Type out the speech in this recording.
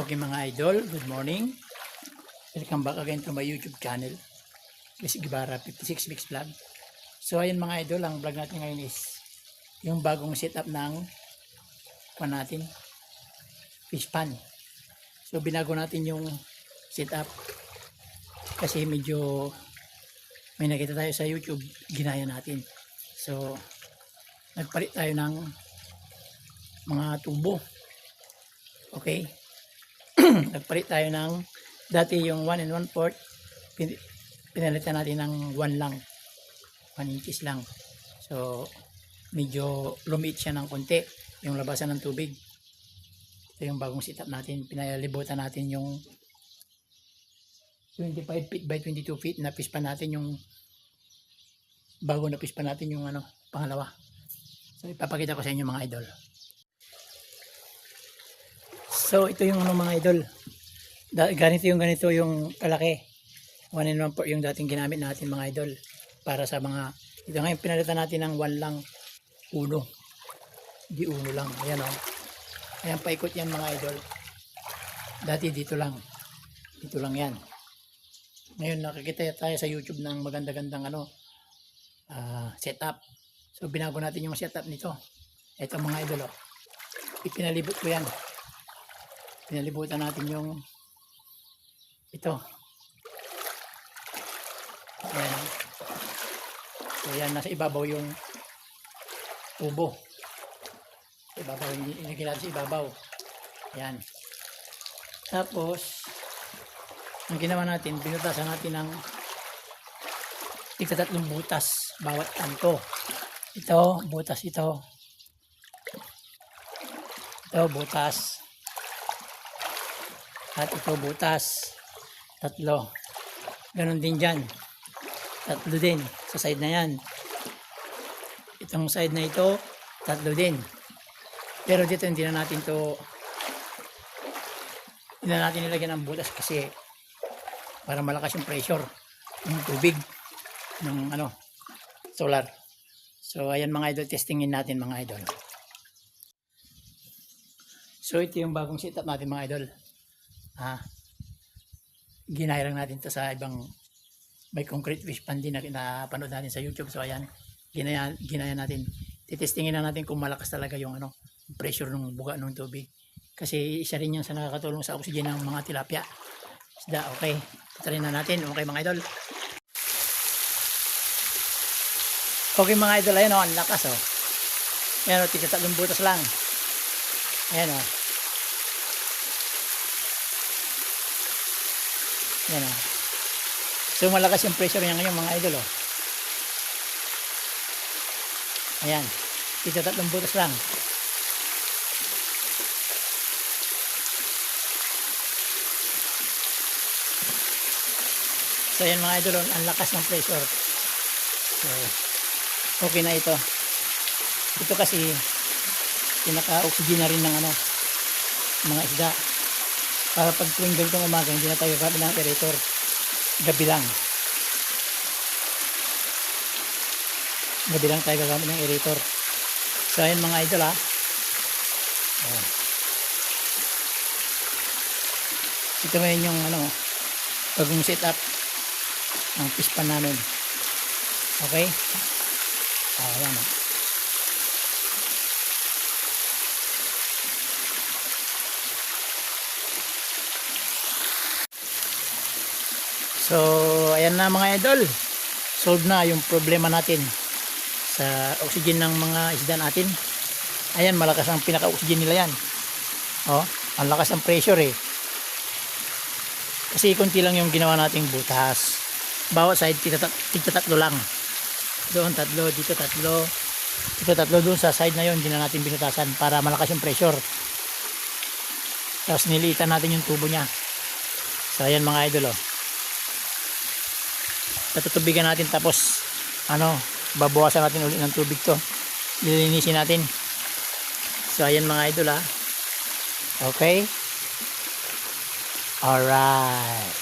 Okay mga idol, good morning. Welcome back again to my YouTube channel. Chris Guevara 56 Mix Vlog. So ayun mga idol, ang vlog natin ngayon is yung bagong setup ng pan natin, fish pan. So binago natin yung setup kasi medyo may nakita tayo sa YouTube, ginaya natin. So nagpalit tayo ng mga tubo. Okay? nagpalit tayo ng dati yung 1 and 1 fourth pin, pinalitan natin ng 1 lang. 1 inches lang. So medyo lumit siya ng konti yung labasan ng tubig. Ito yung bagong setup natin. Pinalibutan natin yung 25 feet by 22 feet na pispan natin yung bago na pispan natin yung ano pangalawa. So ipapakita ko sa inyo mga idol So, ito yung ano mga idol. Da, ganito yung ganito yung kalaki. One and one po yung dating ginamit natin mga idol. Para sa mga, ito ngayon pinalitan natin ng one lang, uno. Di uno lang. Ayan o. Ayan, paikot yan mga idol. Dati dito lang. Dito lang yan. Ngayon nakikita tayo sa YouTube ng maganda-gandang ano, ah, setup. So, binago natin yung setup nito. Ito mga idol o. Ipinalibot ko yan pinalibutan natin yung ito. Ayan. So yan nasa ibabaw yung tubo ibabaw inigil natin sa ibabaw. Yan tapos ang ginawa natin binutasan natin ng tigtatatlong butas bawat kanto. Ito butas ito. Ito butas at ito butas. Tatlo. Ganon din dyan. Tatlo din. Sa side na yan. Itong side na ito, tatlo din. Pero dito hindi na natin to hindi na natin nilagyan ng butas kasi para malakas yung pressure ng tubig ng ano solar. So ayan mga idol, testingin natin mga idol. So ito yung bagong setup natin mga idol ah, ginaya lang natin to sa ibang may concrete fish pan din na napanood natin sa YouTube. So ayan, ginaya, ginaya natin. Titestingin na natin kung malakas talaga yung ano, pressure ng buga ng tubig. Kasi isa rin yan sa nakakatulong sa oxygen ng mga tilapia. Isda, okay. Tatarin na natin. Okay mga idol. Okay mga idol, ayan o, ang lakas o. Ayan o, tigatatlong butas lang. Ayan o. Yan o. So malakas yung pressure niya ngayon mga idol o. Ayan. Dito tatlong butas lang. So yan mga idol, ang lakas ng pressure. So, okay na ito. Ito kasi pinaka-oxygen na rin ng ano, mga isda para pag tuwing ganitong umaga hindi na tayo gabi ng aerator gabi lang. Gabi lang tayo gagamit ng aerator so ayun mga idol ha oh. ito ngayon yung ano bagong setup ng fish pan namin. Okay? Oh, ayan oh. So, ayan na mga idol. Solve na yung problema natin sa oxygen ng mga isda natin. Ayan, malakas ang pinaka-oxygen nila yan. Oh, ang lakas ang pressure eh. Kasi konti lang yung ginawa nating butas. Bawat side, tigta tatlo lang. Doon tatlo, dito tatlo. Dito tatlo doon sa side na yon hindi na natin binutasan para malakas yung pressure. Tapos nilitan natin yung tubo niya. So, ayan mga idol oh natutubigan natin tapos ano babawasan natin ulit ng tubig to. Lilinisin natin. So ayan mga idol ha. Okay? Alright